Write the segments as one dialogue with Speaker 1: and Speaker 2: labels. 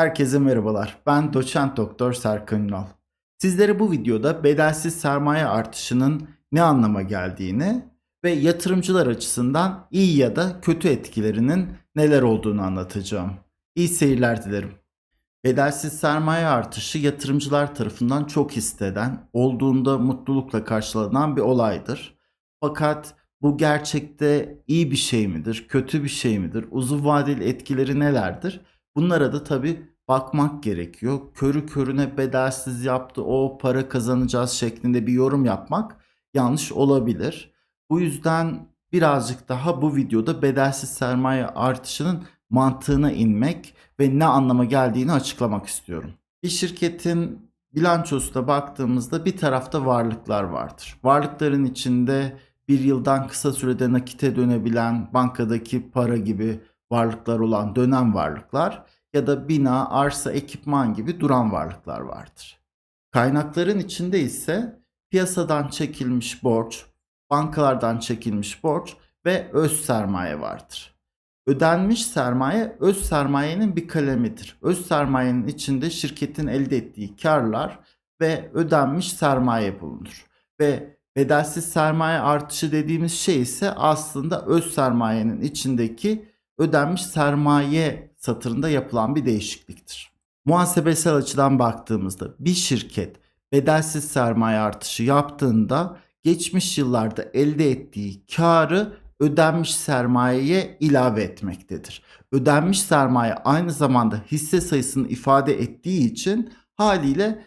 Speaker 1: Herkese merhabalar. Ben doçent doktor Serkan Ünal. Sizlere bu videoda bedelsiz sermaye artışının ne anlama geldiğini ve yatırımcılar açısından iyi ya da kötü etkilerinin neler olduğunu anlatacağım. İyi seyirler dilerim. Bedelsiz sermaye artışı yatırımcılar tarafından çok istenen, olduğunda mutlulukla karşılanan bir olaydır. Fakat bu gerçekte iyi bir şey midir, kötü bir şey midir, uzun vadeli etkileri nelerdir? Bunlara da tabii bakmak gerekiyor. Körü körüne bedelsiz yaptı, o para kazanacağız şeklinde bir yorum yapmak yanlış olabilir. Bu yüzden birazcık daha bu videoda bedelsiz sermaye artışının mantığına inmek ve ne anlama geldiğini açıklamak istiyorum. Bir şirketin bilançosuna baktığımızda bir tarafta varlıklar vardır. Varlıkların içinde bir yıldan kısa sürede nakite dönebilen bankadaki para gibi varlıklar olan dönem varlıklar ya da bina, arsa, ekipman gibi duran varlıklar vardır. Kaynakların içinde ise piyasadan çekilmiş borç, bankalardan çekilmiş borç ve öz sermaye vardır. Ödenmiş sermaye öz sermayenin bir kalemidir. Öz sermayenin içinde şirketin elde ettiği karlar ve ödenmiş sermaye bulunur. Ve bedelsiz sermaye artışı dediğimiz şey ise aslında öz sermayenin içindeki ödenmiş sermaye satırında yapılan bir değişikliktir. Muhasebesel açıdan baktığımızda bir şirket bedelsiz sermaye artışı yaptığında geçmiş yıllarda elde ettiği karı ödenmiş sermayeye ilave etmektedir. Ödenmiş sermaye aynı zamanda hisse sayısını ifade ettiği için haliyle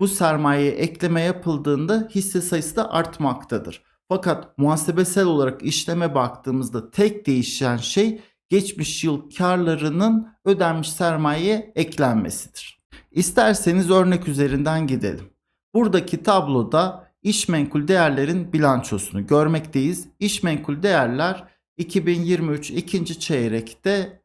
Speaker 1: bu sermayeye ekleme yapıldığında hisse sayısı da artmaktadır. Fakat muhasebesel olarak işleme baktığımızda tek değişen şey geçmiş yıl karlarının ödenmiş sermayeye eklenmesidir. İsterseniz örnek üzerinden gidelim. Buradaki tabloda iş menkul değerlerin bilançosunu görmekteyiz. İş menkul değerler 2023 ikinci çeyrekte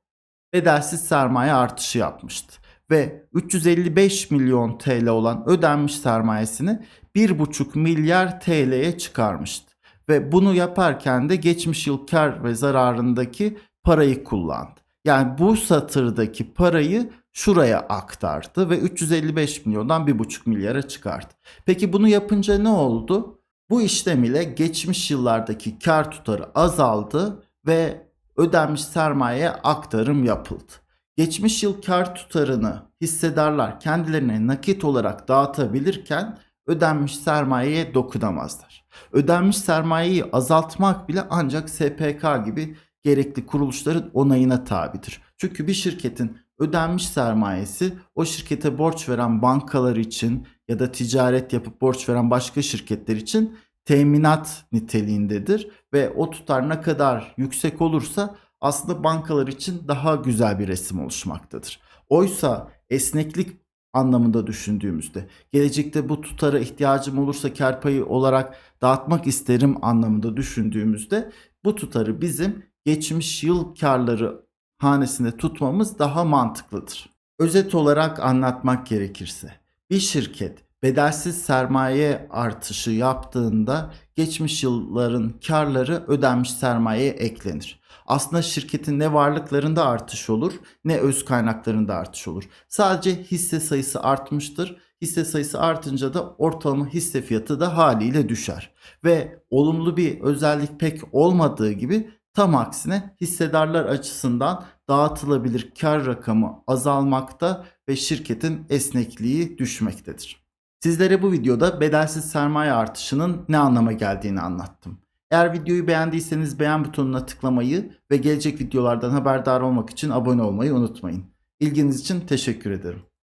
Speaker 1: bedelsiz sermaye artışı yapmıştı ve 355 milyon TL olan ödenmiş sermayesini 1,5 milyar TL'ye çıkarmıştı. Ve bunu yaparken de geçmiş yıl kar ve zararındaki parayı kullandı. Yani bu satırdaki parayı şuraya aktardı ve 355 milyondan 1,5 milyara çıkardı. Peki bunu yapınca ne oldu? Bu işlem ile geçmiş yıllardaki kar tutarı azaldı ve ödenmiş sermayeye aktarım yapıldı. Geçmiş yıl kar tutarını hissedarlar kendilerine nakit olarak dağıtabilirken ödenmiş sermayeye dokunamazlar. Ödenmiş sermayeyi azaltmak bile ancak SPK gibi gerekli kuruluşların onayına tabidir. Çünkü bir şirketin ödenmiş sermayesi o şirkete borç veren bankalar için ya da ticaret yapıp borç veren başka şirketler için teminat niteliğindedir ve o tutar ne kadar yüksek olursa aslında bankalar için daha güzel bir resim oluşmaktadır. Oysa esneklik anlamında düşündüğümüzde gelecekte bu tutara ihtiyacım olursa kar payı olarak dağıtmak isterim anlamında düşündüğümüzde bu tutarı bizim geçmiş yıl karları hanesinde tutmamız daha mantıklıdır. Özet olarak anlatmak gerekirse bir şirket bedelsiz sermaye artışı yaptığında geçmiş yılların karları ödenmiş sermayeye eklenir. Aslında şirketin ne varlıklarında artış olur ne öz kaynaklarında artış olur. Sadece hisse sayısı artmıştır. Hisse sayısı artınca da ortalama hisse fiyatı da haliyle düşer. Ve olumlu bir özellik pek olmadığı gibi Tam aksine hissedarlar açısından dağıtılabilir kar rakamı azalmakta ve şirketin esnekliği düşmektedir. Sizlere bu videoda bedelsiz sermaye artışının ne anlama geldiğini anlattım. Eğer videoyu beğendiyseniz beğen butonuna tıklamayı ve gelecek videolardan haberdar olmak için abone olmayı unutmayın. İlginiz için teşekkür ederim.